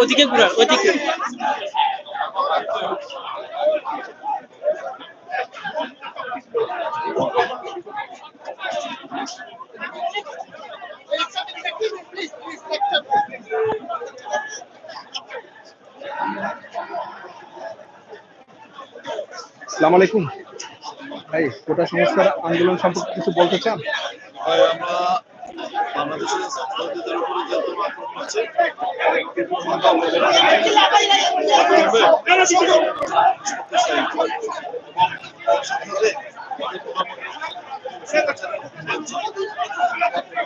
ওদিকে ঘুরা ওদিকে। সালাম আলাইকুম। ভাই কোটা সংস্কার আন্দোলন সম্পর্কে কিছু বলতে চান?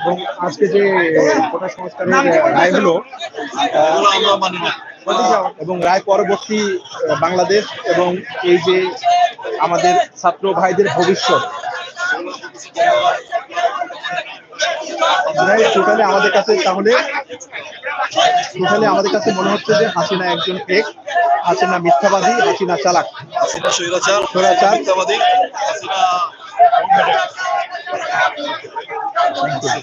এবং আজকে যে কোটা সংস্কারের রায় হলো এবং রায় পরবর্তী বাংলাদেশ এবং এই যে আমাদের ছাত্র ভাইদের ভবিষ্যৎ। টোটালি আমাদের কাছে তাহলে টোটালি আমাদের কাছে মনে হচ্ছে যে হাসিনা একজন ফেক হাসিনা মিথ্যাবাদী হাসিনা চালাক। হাসিনা স্বৈরাচার স্বৈরাচার। মিথ্যাবাদী হাসিনা সবাই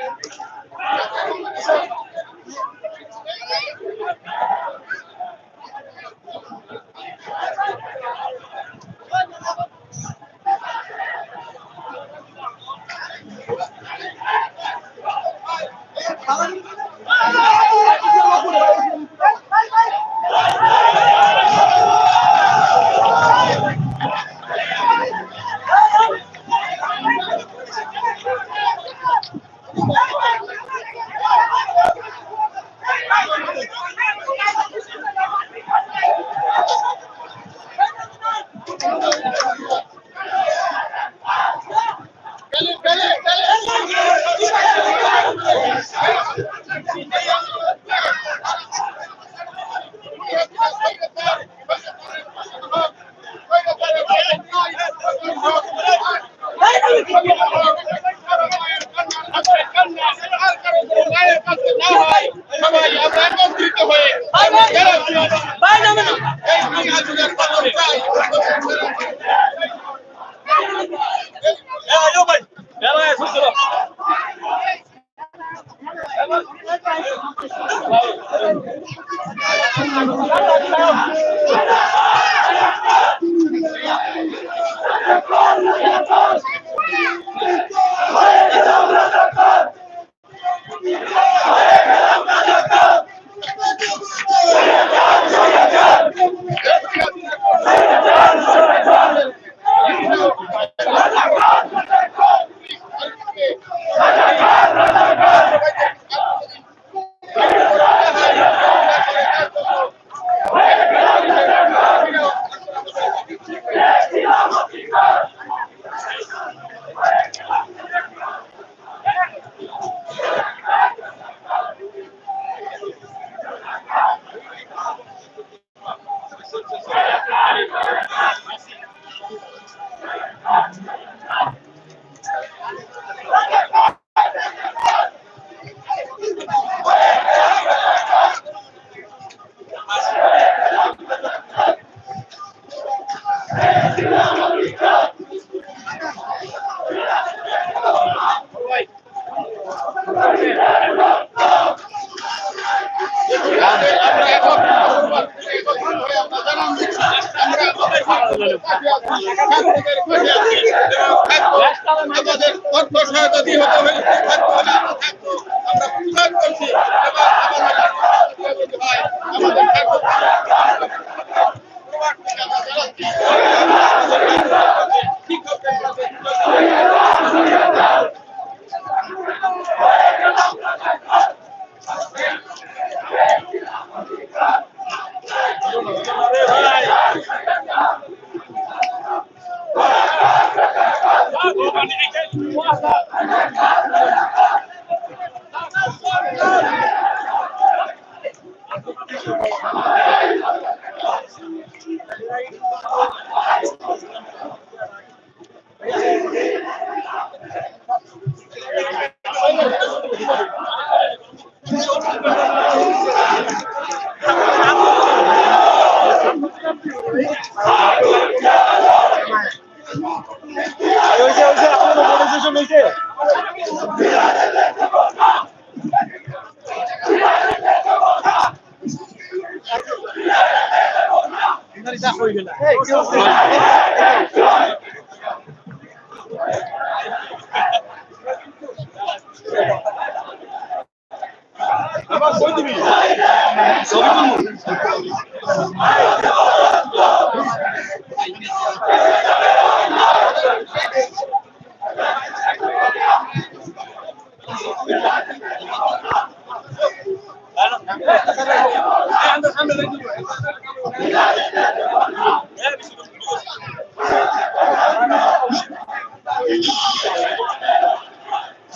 আমাদের অর্থ সহায়তা দিয়ে হতে হলে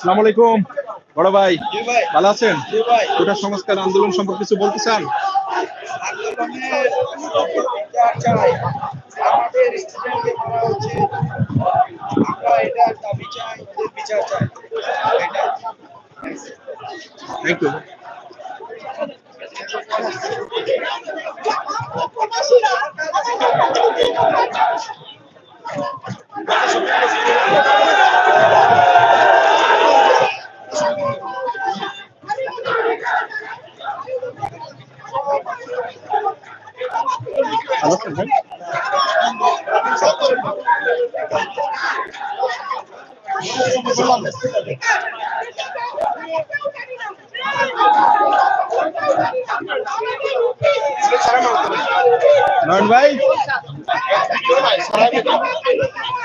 আসসালামু আলাইকুম। বড় ভাই, ভালো আছেন? কোটা সংস্কার আন্দোলন সম্পর্কে কিছু বলতে চান? আন্দোলনের বিচার চাই আমাদের স্টুডেন্টকে মারা হচ্ছে আমরা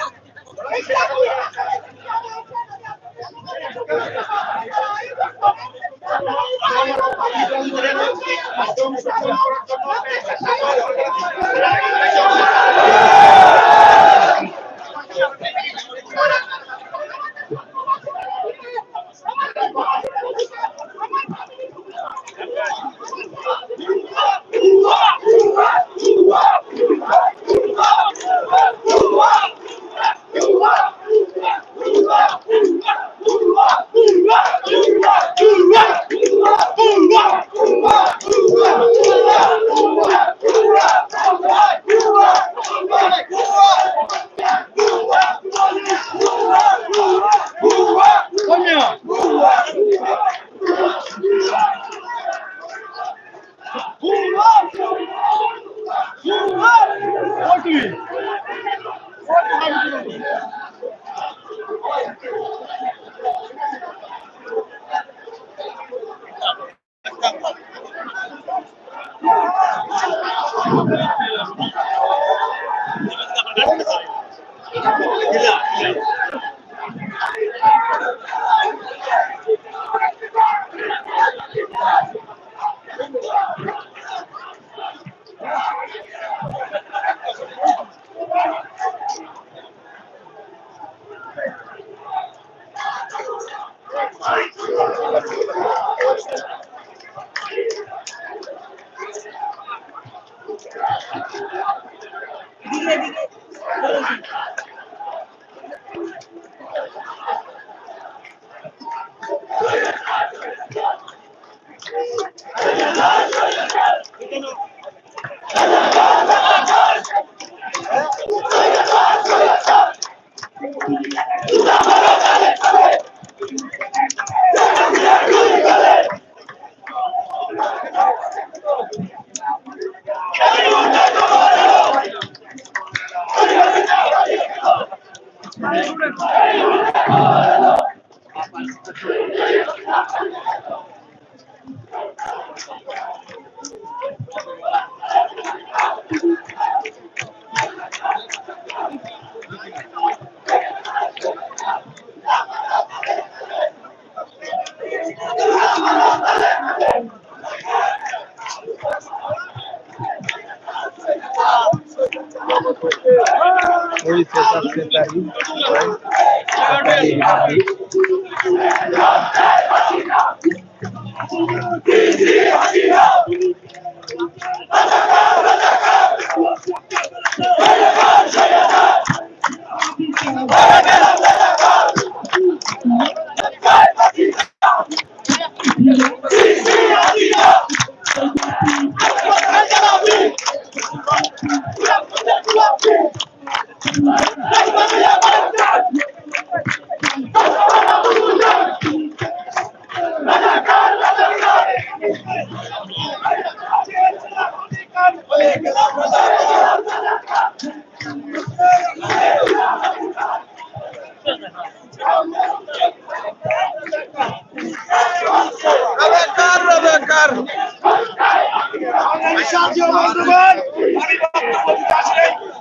এটা দাবি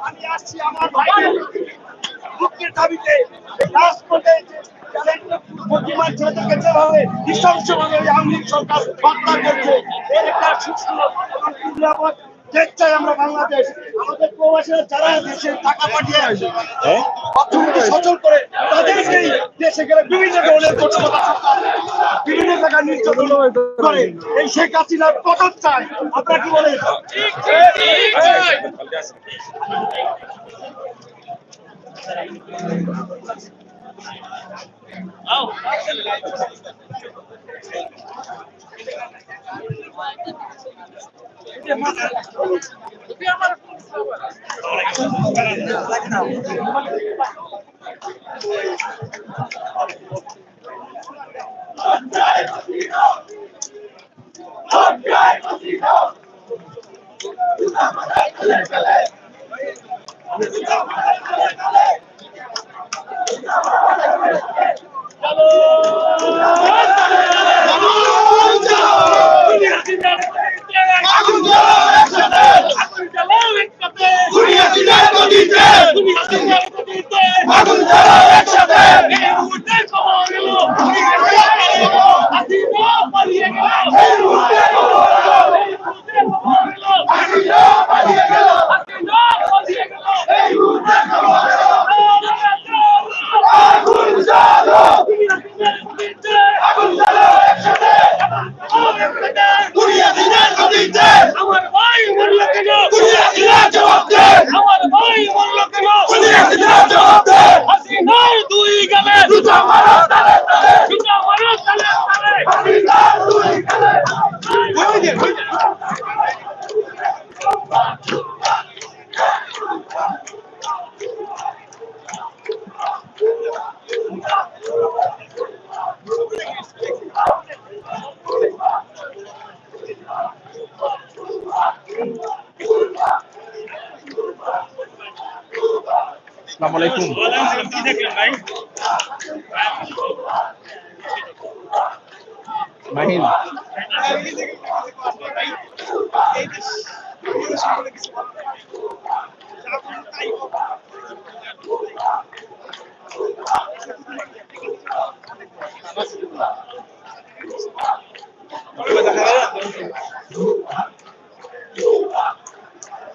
আমি আসছি আমার ভাইয়ের দাবিতে রাজপথে প্রতিমার ছেলেদেরকে যেভাবে নৃশংসভাবে আওয়ামী লীগ সরকার হত্যা করছে, এর একটা সুস্থ চাই আমরা বাংলাদেশ। আমাদের প্রবাসীরা যারা দেশে টাকা পাঠিয়ে আসে হ্যাঁ? অর্থনীতি সচল করে তাদেরকেই দেশে গেলে বিভিন্ন ধরনের বিভিন্ন জায়গায় নির্যাতন করে এই শেখ হাসিনার পতন চায়। আপনারা কি বলেন? আমার মাহিন।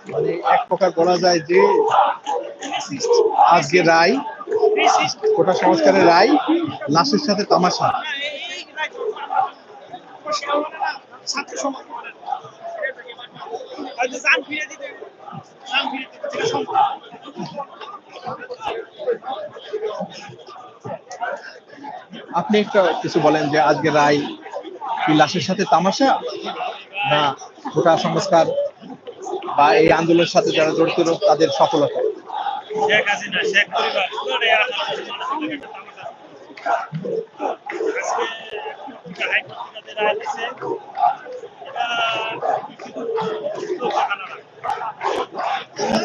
মানে এক প্রকার বলা যায় যে আজকে রায় কোটা সংস্কারের রায়, লাশের সাথে তামাশা। আপনি একটা কিছু বলেন যে আজকে রায় কি লাশের সাথে তামাশা, না কোটা সংস্কার বা এই আন্দোলনের সাথে যারা জড়িত তাদের সফলতা? শেখ শেখ পরিবার করে আসার মানুষের একটা তামাশা আজকে হাইকোর্টে রায় দিছে এটা দেখানো না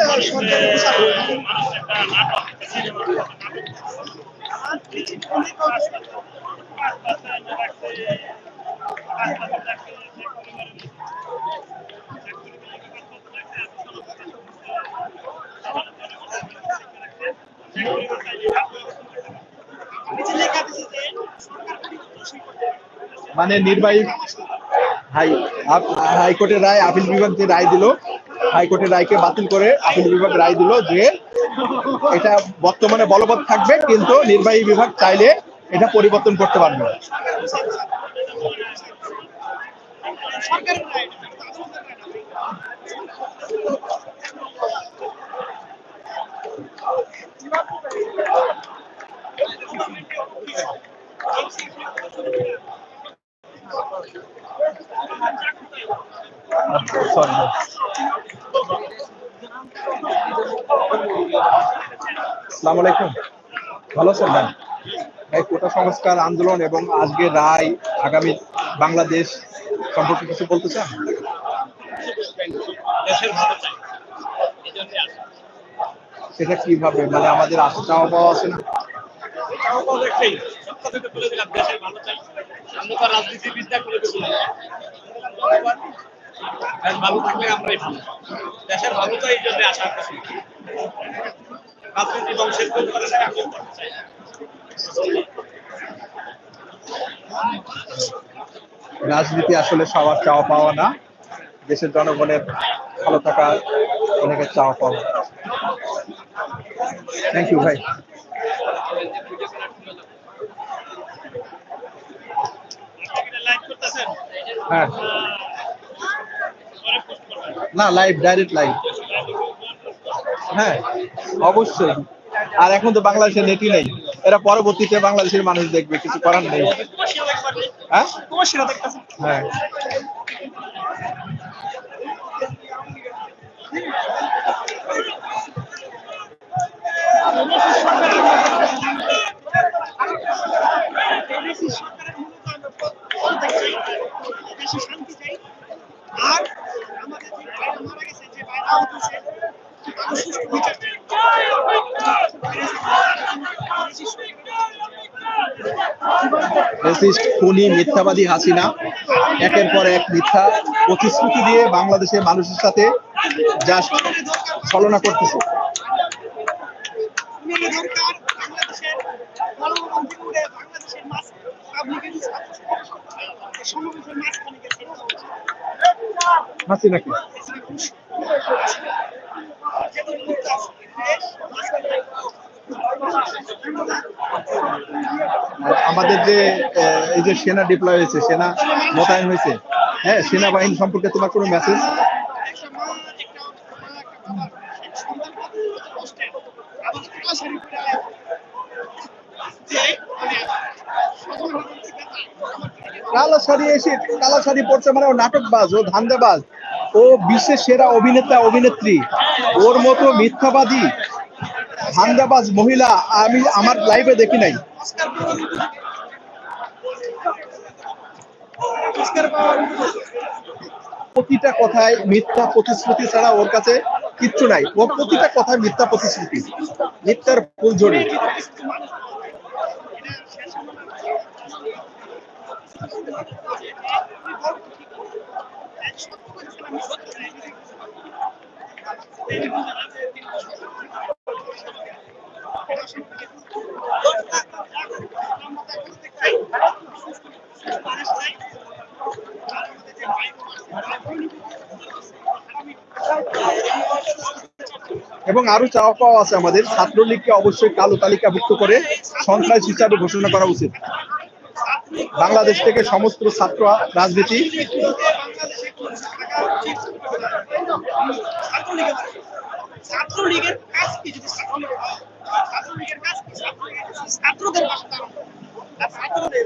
মানুষের মানুষ মানে নির্বাহী হাই হাইকোর্টের রায়, আপিল বিভাগ যে রায় দিল। হাইকোর্টের রায়কে বাতিল করে আপিল বিভাগ রায় দিল যে এটা বর্তমানে বলবৎ থাকবে, কিন্তু নির্বাহী বিভাগ চাইলে এটা পরিবর্তন করতে পারবে সরি আসসালামু আলাইকুম। ভালো আছেন ভাই? ভাই কোটা সংস্কার আন্দোলন এবং আজকে রায় আগামী বাংলাদেশ সম্পর্কে কিছু বলতে চান? সেটা কীভাবে? মানে আমাদের আশা চাওয়া পাওয়া আছে না? রাজনীতিবিদ্যা করে দেশ ভালো থাকলে আমরাই ভালো দেশের ভালো চাই এই জন্য আশা করছি রাজনীতি বংশের রাজনীতি আসলে সবার চাওয়া পাওয়া না। দেশের জনগণের ভালো থাকা অনেকের চাওয়া পাওয়া। থ্যাংক ইউ ভাই। হ্যাঁ। না লাইভ ডাইরেক্ট লাইভ হ্যাঁ অবশ্যই। আর এখন তো বাংলাদেশের নেটই নেই। এরা পরবর্তীতে বাংলাদেশের মানুষ দেখবে কিছু করার নেই। হ্যাঁ? হ্যাঁ দেশে শান্তি চাই আর আমাদের যে ভাইরা মারা গেছে যে ভাইরা আহত হয়েছে তাদের সুষ্ঠু বিচার চাই রেসিস্ট খুনি মিথ্যাবাদী হাসিনা। একের পর এক মিথ্যা প্রতিশ্রুতি দিয়ে বাংলাদেশের মানুষের সাথে জাস্ট ছলনা করতেছে। মেরে আমাদের যে এই যে সেনা ডিপ্লয় হয়েছে, সেনা মোতায়েন হয়েছে হ্যাঁ সেনাবাহিনী সম্পর্কে তোমার কোনো মেসেজ কালো শাড়ি এসে কালো শাড়ি পড়ছে মানে ও নাটকবাজ, ও ধান্দাবাজ, ও বিশ্বের সেরা অভিনেতা, অভিনেত্রী, ওর মতো মিথ্যাবাদী ধান্দাবাজ মহিলা, আমি আমার লাইভে দেখি নাই। প্রতিটা কথায় মিথ্যা প্রতিশ্রুতি ছাড়া ওর কাছে কিচ্ছু নাই। ওর প্রতিটা কথায় মিথ্যা প্রতিশ্রুতি। মিথ্যার ফুলঝড়ি এবং আরও চাওয়া পাওয়া আছে আমাদের। ছাত্রলীগকে অবশ্যই কালো তালিকাভুক্ত করে সন্ত্রাস হিসাবে ঘোষণা করা উচিত। বাংলাদেশ থেকে সমস্ত ছাত্র রাজনীতি ছাত্রলীগের কাজ কি যদি ছাত্রলীগের কাজ কি ছাত্রলীগের কাজ? কি? ছাত্রদের পাশে দাঁড়ানো। আর ছাত্রদের